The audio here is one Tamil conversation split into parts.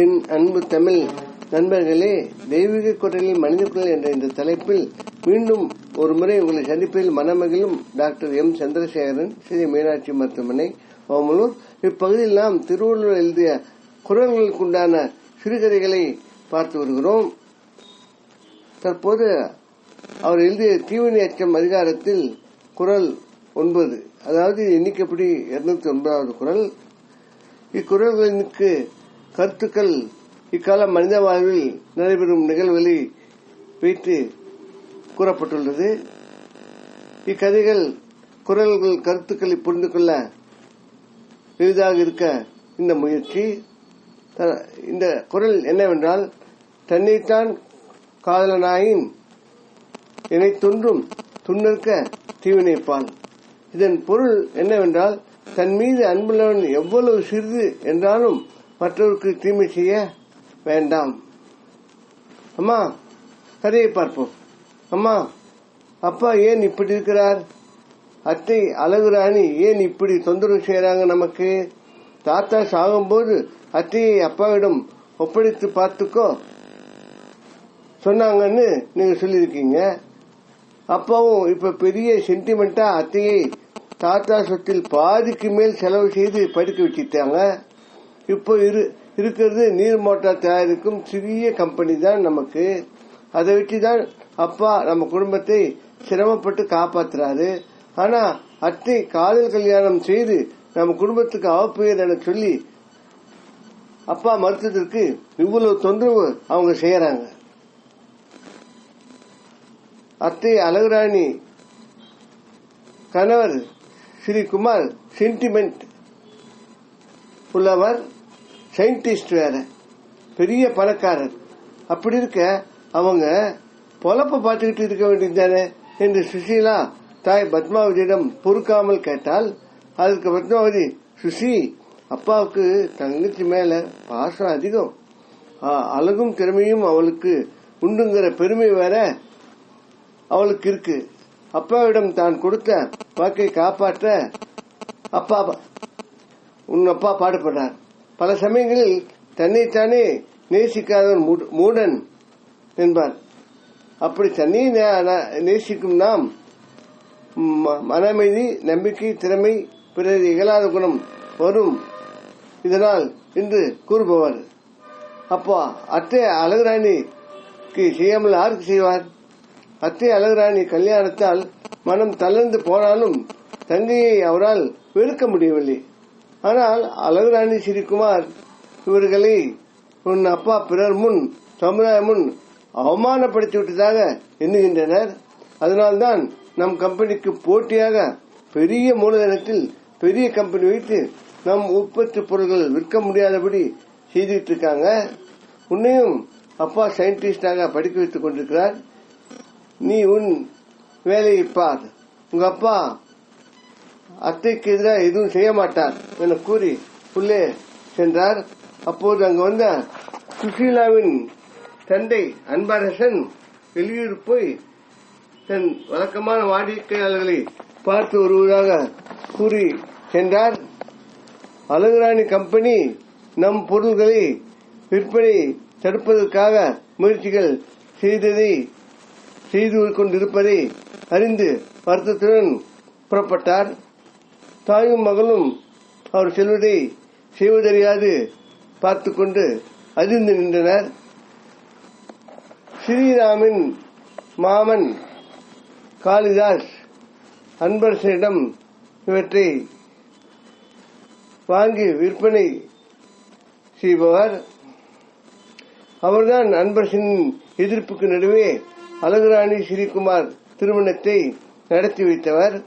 என் அன்பு தமிழ் நண்பர்களே தெய்வீக குரலில் மனித குரல் என்ற இந்த தலைப்பில் மீண்டும் ஒரு முறை உங்களை சந்திப்பதில் மனமகிழும் டாக்டர் எம். சந்திரசேகரன் ஸ்ரீ மீனாட்சி மருத்துவமனை ஓமலூர். இப்பகுதியில் நாம் திருவள்ளுவர் எழுதிய குரல்களுக்குண்டான சிறுகதைகளை பார்த்து வருகிறோம். தற்போது அவர் எழுதிய தீவினை அச்சம் அதிகாரத்தில் குரல் ஒன்பது அதாவது எண்ணிக்கைப்படி இருநூத்தி ஒன்பதாவது குரல். இக்குரல்களுக்கு கருத்துக்கள் இக்கால மனித வாழ்வில் நடைபெறும் நிகழ்வுகளை வைத்து கூறப்பட்டுள்ளது. இக்கதைகள் குரல்கள் கருத்துக்களை புரிந்து கொள்ள எளிதாக இருக்க இந்த முயற்சி. இந்த குரல் என்னவென்றால் தன்னைத்தான் காதலனாயின் என்னை தொன்றும் துன்னற்க தீவினைப்பான். இதன் பொருள் என்னவென்றால் தன் மீது அன்புள்ளவன் எவ்வளவு சிறிது என்றாலும் மற்றவருக்கு தீமை செய்ய வேண்டாம். அம்மா கதையை பார்ப்போம். அம்மா அப்பா ஏன் இப்படி இருக்கிறார்? அத்தை அழகு ராணி ஏன் இப்படி தொந்தரவு செய்யறாங்க நமக்கு? தாத்தா சாகும்போது அத்தையை அப்பாவிடம் ஒப்படைத்து பார்த்துக்கோ. சொன்னாங்கன்னு நீங்க சொல்லியிருக்கீங்க. அப்பாவும் இப்ப பெரிய சென்டிமெண்டா அத்தையை தாத்தா சொத்தில் பாதிக்கு மேல் செலவு செய்து படிக்க வச்சிட்டாங்க. இப்போ இரு இருக்கிறது நீர் மோட்டார் தயாரிக்கும் சிறிய கம்பெனி தான் நமக்கு. அதை வச்சு தான் அப்பா நம்ம குடும்பத்தை சிரமப்பட்டு காப்பாத்துறாரு. ஆனா அத்தை காதல் கல்யாணம் செய்து நம்ம குடும்பத்துக்கு அவப்பெயர் என சொல்லி அப்பா மருத்துவத்திற்கு இவ்வளவு தொந்தரவு அவங்க செய்யறாங்க. அத்தை அழகுராணி கணவர் ஸ்ரீகுமார் சென்டிமெண்ட் உள்ளவர் சயின்டிஸ்ட் வேற. பெரிய பணக்காரர். அப்படி இருக்க அவங்க பொழப்ப பார்த்துக்கிட்டு இருக்க வேண்டியதானே என்று சுசீலா தாய் பத்மாவதியிடம் பொறுக்காமல் கேட்டால் அதுக்கு பத்மாவதி சுசி அப்பாவுக்கு தங்கச்சி மேல பாசம் அதிகம். அழகும் திறமையும் அவளுக்கு உண்டுங்கிற பெருமை வேற அவளுக்கு இருக்கு. அப்பாவிடம் தான் கொடுத்த வாக்கை காப்பாற்ற அப்பா உன் அப்பா பாடுபடுறார் பல சமயங்களில் தன்னைத்தானே நேசிக்காதவன் மூடன் என்பார். அப்படி தன்னை நேசிக்கும் நாம் ம- நம்பிக்கை திறமை பிறர் இகழாத குணம் வரும். இதனால் என்று கூறுபவர் அப்போ அத்தை அழகுராணிக்கு செய்யாமல் யாருக்கு செய்வார்? அத்தை அழகுராணி கல்யாணத்தால் மனம் தளர்ந்து போனாலும் தங்கையை அவரால் வெறுக்க முடியவில்லை. ஆனால் அழகுராணி ஸ்ரீகுமார் இவர்களை உன் அப்பா பிறர் முன் சமுதாயம் முன் அவமானப்படுத்தி விட்டதாக எண்ணுகின்றனர். அதனால்தான் நம் கம்பெனிக்கு போட்டியாக பெரிய மூலதனத்தில் பெரிய கம்பெனி வைத்து நம் உற்பத்தி பொருட்கள் விற்க முடியாதபடி செய்துட்டு இருக்காங்க உன்னையும் அப்பா சயின்டிஸ்டாக படிக்க வைத்துக் கொண்டிருக்கிறார். நீ உன் வேலையை பார். உங்க அப்பா அத்தைக்கு எதிராக எதுவும் செய்ய மாட்டார் என கூறி உள்ளே சென்றார். அப்போது அங்கு வந்த சுஷீலாவின் தந்தை அன்பரசன் வெளியூர் போய் தன் வழக்கமான வாடிக்கையாளர்களை பார்த்து வருவதாக கூறி சென்றார். அழகுராணி கம்பெனி நம் பொருள்களை விற்பனை தடுப்பதற்காக முயற்சிகள் செய்ததை செய்து கொண்டிருப்பதை அறிந்து வருத்தத்துடன் புறப்பட்டார். தாயும் மகளும் அவர் செல்வதை செய்வதறியாது. பார்த்து கொண்டு அதிர்ந்து நின்றனர். ஸ்ரீராமின் மாமன் காளிதாஸ் அன்பரசனிடம் இவற்றை வாங்கி விற்பனை செய்பவர். அவர்தான் அன்பரசனின் எதிர்ப்புக்கு நடுவே அழகுராணி ஸ்ரீகுமார் திருமணத்தை நடத்தி வைத்தவர்.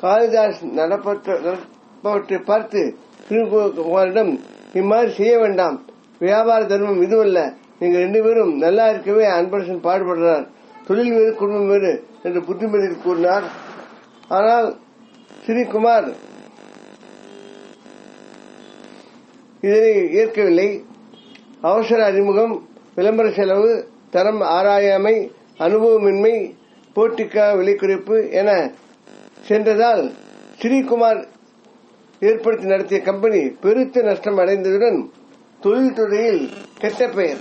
காளிதாஸ் நடப்பட்ட- நடப்பவற்றை பார்த்து திருக்குமாரிடம் இம்மாதிரி செய்ய வேண்டாம். வியாபார தர்மம் இதுவல்ல. நீங்க ரெண்டு பேரும் நல்லா இருக்கவே அன்பரசன் பாடுபடுறார். தொழில் வேறு குடும்பம் வேறு என்று புத்திமதியில் கூறினார். ஆனால் ஸ்ரீகுமார் இதனை ஏற்கவில்லை. அவசர அறிமுகம் விளம்பர செலவு தரம் ஆராயாமை அனுபவமின்மை போட்டிக்காக விலை குறைப்பு என சென்றதால் ஸ்ரீகுமார் ஏற்படுத்தி நடத்திய கம்பெனி பெருத்த நஷ்டம் அடைந்ததுடன் தொழில்துறையில் கெட்ட பெயர்.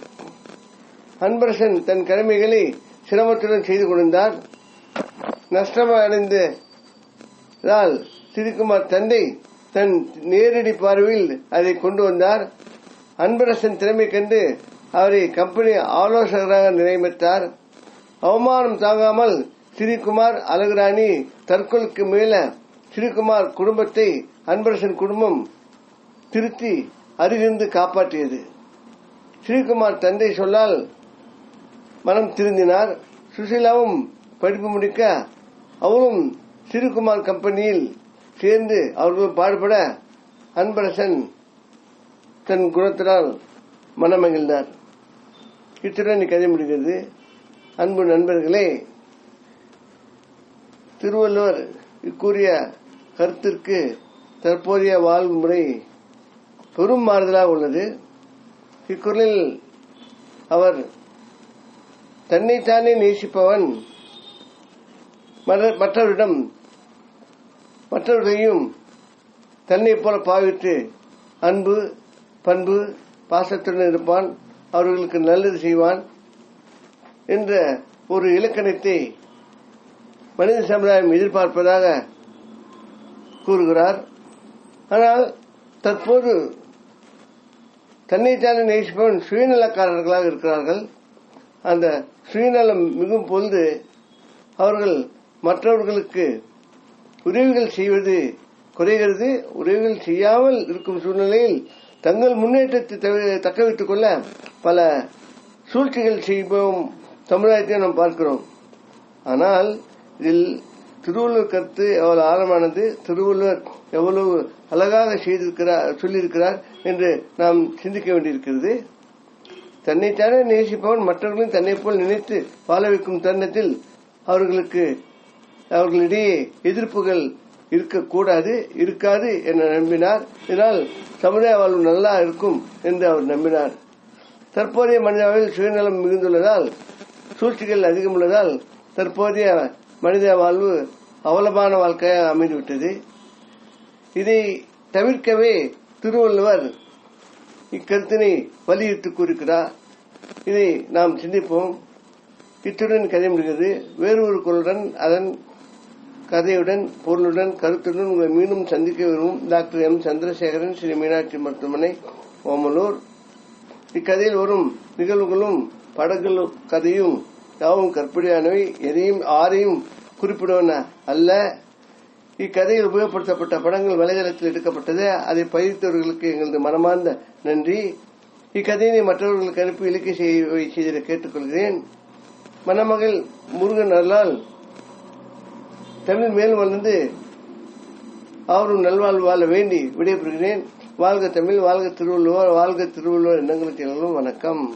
அன்பரசன் தன் கடமைகளை சிரமத்துடன் செய்து கொண்டிருந்தார். நஷ்டமடைந்ததால் ஸ்ரீகுமார் தந்தை தன் நேரடி பார்வையில் அதை கொண்டு வந்தார். அன்பரசன் திறமை கண்டு அவரை கம்பெனி ஆலோசகராக நியமித்தார். அவமானம் தாங்காமல் ஸ்ரீகுமார் அழகுராணி தற்கொலைக்கு மேல ஸ்ரீகுமார் குடும்பத்தை அன்பரசன் குடும்பம் திருத்தி அருகிருந்து காப்பாற்றியது. ஸ்ரீகுமார் தந்தை சொல்லால் மனம் திருந்தினார். சுசீலாவும் படிப்பு முடிக்க அவரும் ஸ்ரீகுமார் கம்பெனியில் சேர்ந்து அவர்கள் பாடுபட அன்பரசன் தன் குணத்தினால் மனமகிழ்ந்தார். இத்துடன் கதை முடிகிறது அன்பு நண்பர்களே திருவள்ளுவர் இக்கூறிய கருத்திற்கு தற்போதைய வாழ்வு முறை பெரும் மாறுதலாக உள்ளது. இக்குறளில் அவர் தன்னைத்தானே நேசிப்பவன் மற்ற- மற்றவரிடம் மற்றவர்களையும் தன்னை போல பாவித்து அன்பு பண்பு பாசத்துடன் இருப்பான் அவர்களுக்கு நல்லது செய்வான் என்ற ஒரு இலக்கணத்தை மனித சமுதாயம் எதிர்பார்ப்பதாக கூறுகிறார். ஆனால் தற்போது தன்னைத்தானே நேசிப்பவன் சுயநலக்காரர்களாக இருக்கிறார்கள். அந்த சுயநலம் மிகும் பொழுது அவர்கள் மற்றவர்களுக்கு உதவிகள் செய்வது குறைகிறது. உதவிகள் செய்யாமல் இருக்கும் சூழ்நிலையில் தங்கள் முன்னேற்றத்தை தக்க வைத்துக் கொள்ள பல சூழ்ச்சிகள் செய்வோம் சமுதாயத்தை நாம் பார்க்கிறோம். ஆனால் இதில் திருவள்ளுவர் கருத்து எவ்வளவு ஆழமானது திருவள்ளுவர் எவ்வளவு அழகாக செய்திருக்கிறார் சொல்லியிருக்கிறார் என்று நாம் சிந்திக்க வேண்டியிருக்கிறது. தன்னைத்தானே நேசிப்பவன் மற்றவர்களையும் தன்னை போல் நினைத்து வாழ வைக்கும் தருணத்தில் அவர்களுக்கு அவர்களிடையே எதிர்ப்புகள் இருக்கக்கூடாது இருக்காது என நம்பினார். இதனால் சமுதாய வாழ்வு நல்லா இருக்கும் என்று அவர் நம்பினார். தற்போதைய மனிதாவில் சுயநலம் மிகுந்துள்ளதால் சூழ்ச்சிகள் அதிகம் உள்ளதால் தற்போதைய மனித வாழ்வு அவலமான வாழ்க்கையாக அமைந்துவிட்டது. இதை தவிர்க்கவே திருவள்ளுவர் இக்கருத்தினை வலியுறுத்தி கூறுகிறார். இதை நாம் சிந்திப்போம். இத்துடன் கதை முடிகிறது. வேறு ஒரு குரலுடன் அதன் கதையுடன் பொருளுடன் கருத்துடன் உங்களை மீண்டும் சந்திக்க விரும்பும் டாக்டர் எம். சந்திரசேகரன் ஸ்ரீ மீனாட்சி மருத்துவமனை ஓமலூர். இக்கதையில் வரும் நிகழ்வுகளும் படங்களும் கதையும் யாவும் கற்பனையானவை எதையும் ஆரையும் குறிப்பிடுவன அல்ல. இக்கதையில் உபயோகப்படுத்தப்பட்ட படங்கள் வலைதளத்தில் எடுக்கப்பட்டது. அதை பதித்தவர்களுக்கு எங்களது மனமார்ந்த நன்றி. இக்கதையினை மற்றவர்களுக்கு அனுப்பி இலக்கிய செய்ய செய்திட கேட்டுக்கொள்கிறேன். மணமகள் முருகன் அருளால் தமிழ் மேலும் வளர்ந்து அவரும் நல்வாழ்வு வாழ வேண்டி விடைபெறுகிறேன். வாழ்க தமிழ் வாழ்க திருவள்ளுவர் வாழ்க திருவள்ளுவர் எண்ணங்களுக்கு எல்லாம் வணக்கம்.